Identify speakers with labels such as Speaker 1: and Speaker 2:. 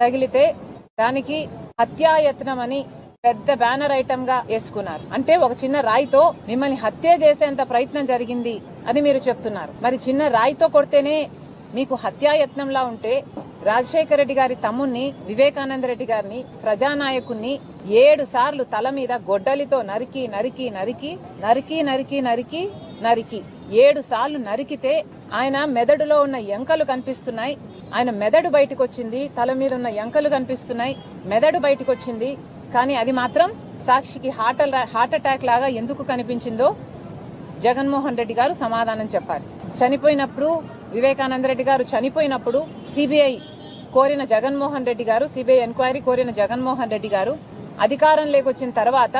Speaker 1: తగిలితే దానికి హత్యాయత్నం అని పెద్ద బ్యానర్ ఐటమ్గా వేసుకున్నారు. అంటే ఒక చిన్న రాయితో మిమ్మల్ని హత్య చేసేంత ప్రయత్నం జరిగింది అని మీరు చెప్తున్నారు. మరి చిన్న రాయితో కొడితేనే మీకు హత్యాయత్నంలా ఉంటే రాజశేఖర రెడ్డి గారి తమ్ముణ్ణి వివేకానంద రెడ్డి గారిని ప్రజానాయకుణ్ణి ఏడు సార్లు తల మీద గొడ్డలితో నరికి నరికి నరికి నరికి నరికి నరికి నరికి. ఏడు సార్లు నరికితే ఆయన మెదడులో ఉన్న ఎంకలు కనిపిస్తున్నాయి. ఆయన మెదడు బయటకు వచ్చింది తల మీద ఉన్న ఎంకలు కనిపిస్తున్నాయి. మెదడు బయటకు వచ్చింది కానీ అది మాత్రం సాక్షికి హార్ట్ హార్ట్ అటాక్ లాగా ఎందుకు కనిపించిందో జగన్మోహన్ రెడ్డి గారు సమాధానం చెప్పాలి చనిపోయినప్పుడు వివేకానంద రెడ్డి గారు చనిపోయినప్పుడు సిబిఐ కోరిన జగన్మోహన్ రెడ్డి గారు సిబిఐ ఎంక్వైరీ కోరిన జగన్మోహన్ రెడ్డి గారు అధికారం లేకొచ్చిన తర్వాత